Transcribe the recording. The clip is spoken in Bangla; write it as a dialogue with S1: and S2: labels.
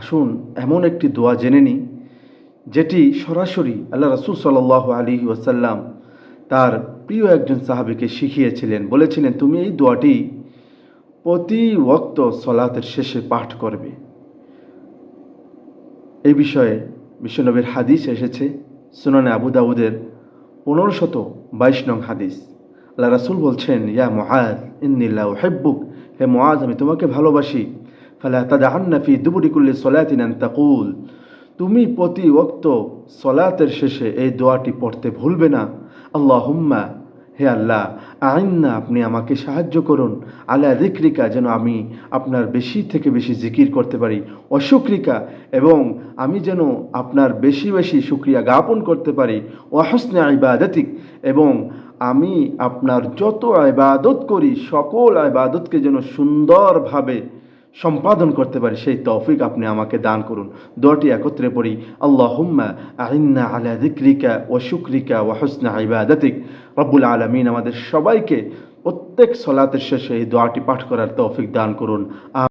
S1: আসুন, এমন একটি দোয়া জেনে নিই, যেটি সরাসরি আল্লাহ রসুল সাল্লাহ আলী ওয়াসাল্লাম তার প্রিয় একজন সাহাবিকে শিখিয়েছিলেন। বলেছিলেন, তুমি এই দোয়াটি প্রতি ওক্ত সলাতের শেষে পাঠ করবে। এই বিষয়ে বিশ্বনবীর হাদিস এসেছে, সুনানে আবু দাউদের পনেরো শত বাইশ নং হাদিস। আল্লাহ রাসুল বলছেন, ইয়া মহাজ ইন্নিল্লাহ হেব্বুক হে মহাজ আমি তোমাকে ভালোবাসি। ফালা তাদা আন্নাফি দুবুরিকুল্লি সলাতিন তাকুল তুমি প্রতি ওক্ত সলাতের শেষে এই দোয়াটি পড়তে ভুলবে না। আল্লাহ হুম্মা হে আল্লাহ, আইন্না, আপনি আমাকে সাহায্য করুন। আল্লাহ দিক্রিকা যেন আমি আপনার বেশি থেকে বেশি জিকির করতে পারি। অশুক্রিকা, এবং আমি যেন আপনার বেশি বেশি শুক্রিয়া জ্ঞাপন করতে পারি। ওয়াহসনে ইবাদতিক, এবং আমি আপনার যত ইবাদত করি, সকল ইবাদতকে যেন সুন্দরভাবে সম্পাদন করতে পারি, সেই তৌফিক আপনি আমাকে দান করুন। দোয়াটি একত্রে পড়ি, আল্লাহুম্মা আইন্না আলা দিক্রিকা ও শুক্রিকা ও হসনা ইবাদাতিক। রব্বুল আলমিন আমাদের সবাইকে প্রত্যেক সলাতের শেষে এই দোয়াটি পাঠ করার তৌফিক দান করুন।